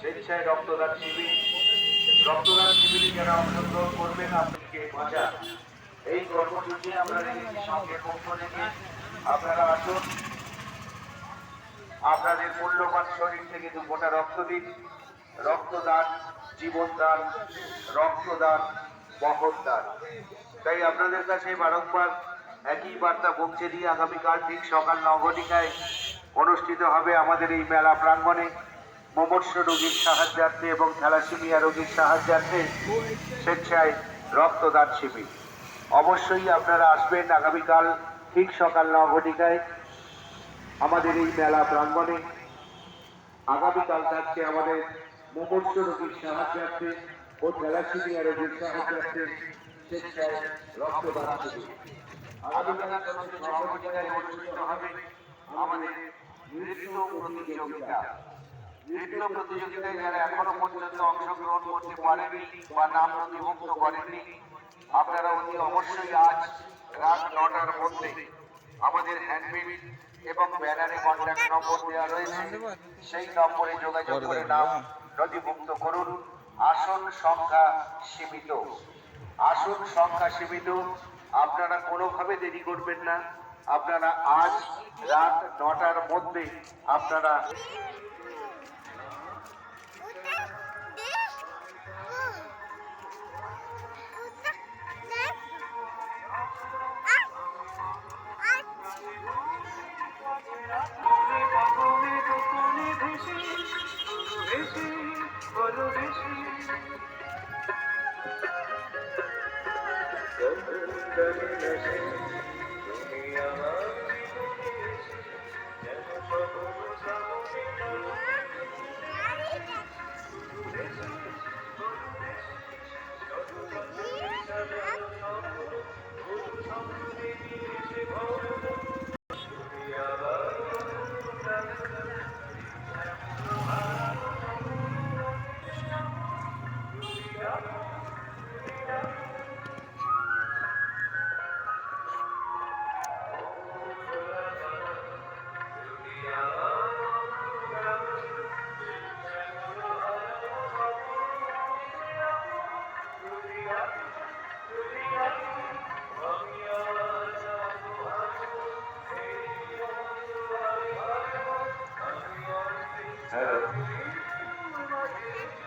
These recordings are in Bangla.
স্বেচ্ছায় রক্তদান শিবির। রক্তদান শিবিরে যারা অংশগ্রহণ করবেন আপনাকে বাঁচা এই কর্মসূচি আমরা রেখেছি সঙ্গে পক্ষ রেখে আপনারা আসুন। আপনাদের মূল্যবান শরীর থেকে দু ফোঁটা রক্ত দিন। রক্তদান, জীবনদান, রক্তদান মহৎদান তাই আপনাদের কাছে বারংবার একই বার্তা পৌঁছে দিয়ে আগামীকাল ঠিক সকাল ন ঘটিকায় অনুষ্ঠিত হবে আমাদের এই মেলা প্রাঙ্গণে। মুমূর্ষ রোগীর সাহায্যার্থে এবং থ্যালাসেমিয়া রোগীর সাহায্যার্থে স্বেচ্ছায় রক্তদান শিবির। অবশ্যই আপনারা আসবেন আগামীকাল ঠিক সকাল ন ঘটিকায় আমাদের এই মেলা প্রাঙ্গণে। আগামীকাল থাকছে আমাদের মুমূর্ষ রোগীর সাহায্যার্থে ও থ্যালাসেমিয়া রোগীর সাহায্যার্থে আমাদের নৃত্য প্রতিযোগিতা। নৃত্য প্রতিযোগিতায় যারা এখনও পর্যন্ত অংশগ্রহণ করতে পারেনি বা নাম নথিভুক্ত করেননি আপনারা অতি অবশ্যই আজ রাত নটার মধ্যে আমাদের হ্যান্ডবিল এবং ব্যানারে কন্ট্যাক্ট নম্বর দেওয়া রয়েছে। সেই নম্বরে যোগাযোগ করে নাম নথিভুক্ত করুন। আসন সংখ্যা সীমিত। আসন সংখ্যা সীমিত। আপনারা কোনোভাবে দেরি করবেন না। আপনারা আজ রাত নটার মধ্যে আপনারা Thank you.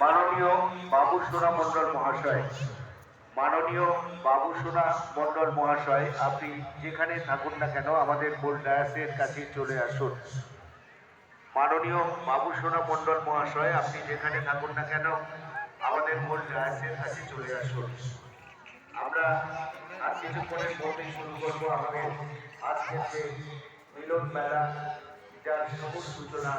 মাননীয় বাবু সোনা মন্ডল মহাশয়, মাননীয় বাবু সোনা মন্ডল মহাশয়, আপনি যেখানে থাকুন না কেন, আমাদের মূল ডায়াসের কাছে চলে আসুন। মাননীয় বাবু সোনা মন্ডল মহাশয়, আপনি যেখানে থাকুন না কেন, আমাদের মূল ডায়াসের কাছে চলে আসুন। আমরা আর কিছুক্ষণের মধ্যে শুরু করব আমাদের আজকের যে মিলন মেলা। যার সবুজ সূচনা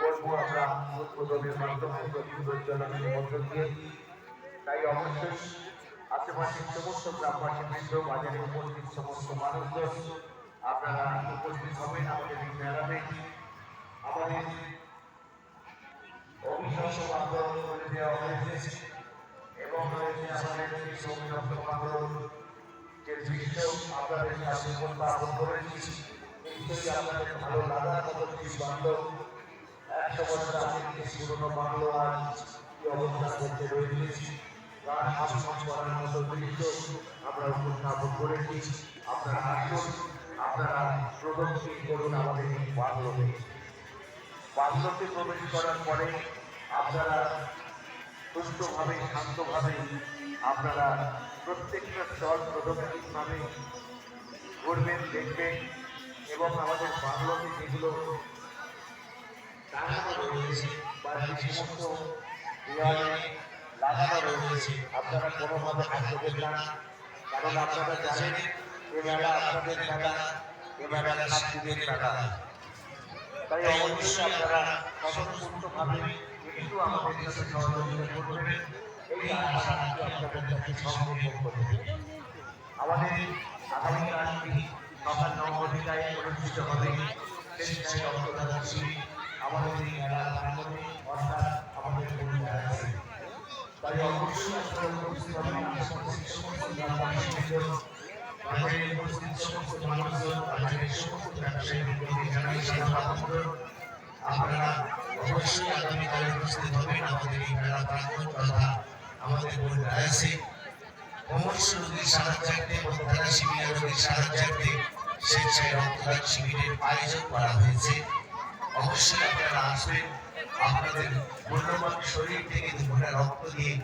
করব আমরা উদ্বোধনের মাধ্যমে প্রতিযোজনের মধ্য দিয়ে। তাই অবশ্যই আশেপাশের সমস্ত গ্রামবাসী বৃন্দ বাজারে উপস্থিত সমস্ত মানুষজন, আপনারা উপস্থিত হবেন আমাদের এই মেলাতে। আমাদের অভিশপ্ত আন্দোলন করে দেওয়া হয়েছে এবং রয়েছে আমাদের সেই অভিশপ্ত আন্দোলন যে দৃশ্য আপনাদের কাছে উপস্থাপন করেছি। নিশ্চয়ই ভালো লাগার মতো দৃশ্য বান্ধব। একশো বছর আগে যে পুরনো বাংলো আজ করার মতো আমরা উপস্থাপন করেছি। আপনারা আসুন, আপনারা প্রদর্শন করুন আমাদের এই বাংলোতে। বাংলোতে করার পরে আপনারা সুস্থভাবে, শান্তভাবে আপনারা প্রত্যেকটা স্তর প্রদক্ষিণভাবে ঘুরবেন, দেখবেন। এবং আমাদের বাংলোতে যেগুলো টাঙানো রয়েছে বা যে সমস্ত লাগানো রয়েছে, আপনারা কোনোভাবে হাত দেবেন না। কারণ আপনারা জানেন, এ মেলা আপনাদের মেলা এ মেলা ছাত্রীদের মেলা তাই অবশ্যই আপনারা স্বতঃস্ফূর্তভাবে একটু আমাদের সাথে সহযোগিতা করবেন। এই আশাটি আপনাদের কাছে সম্পর্ক করবে আমাদের আগামী রাতটি সকাল ন ঘটিকায় অনুষ্ঠিত হবে। চেষ্টায় রক্তদান শিবির আমাদের এই মেলা প্রাঙ্গণে অর্থাৎ আমাদের পরিবার আছে। তাই অবশ্যই অবশ্যই আমাদের এই মেলা প্রাঙ্গণ তথা আমাদের মূল রায়াসে অমর্ষ রোগীর সাহায্যার্থে এবং রোগীর সাহায্যার্থে স্বেচ্ছায় রক্তদান শিবিরের আয়োজন করা হয়েছে। অবশ্যই আপনারা আসবেন, আপনাদের মূল্যবান শরীর থেকে দুপুরে রক্ত দিয়ে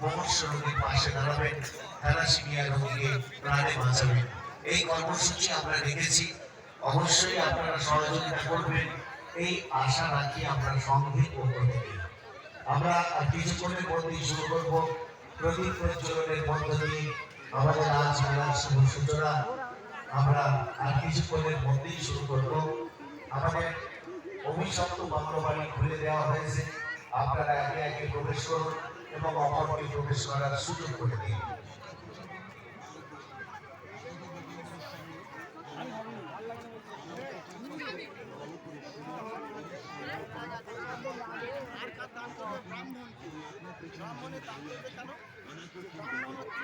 মমর্ষ রোগীর পাশে দাঁড়াবেন থ্যালাসেমিয়া রোগীকে প্রাণে বাঁচাবেন। এই কর্মসূচি আমরা রেখেছি অবশ্যই আপনারা সহযোগিতা করবেন। এই আশা রাখি আমরা সংঘের পক্ষ থেকে। আমরা কিছুক্ষণের মধ্যেই শুরু করব। প্রদীপ প্রজ্বলনের মধ্য দিয়ে আমাদের আজ মেলার শুভ সূচনা। আমরা আর কিছুক্ষণের মধ্যেই শুরু করব। আমাদের অভিশপ্ত বাংলাবাড়ি খুলে দেওয়া হয়েছে। আপনারা একে একে প্রবেশ করুন এবং অপরকে প্রবেশ করার সুযোগ করে দিন। দান করবে ব্রাহ্মণকে ব্রাহ্মণের দান করবে কেন ব্রাহ্মণ হচ্ছে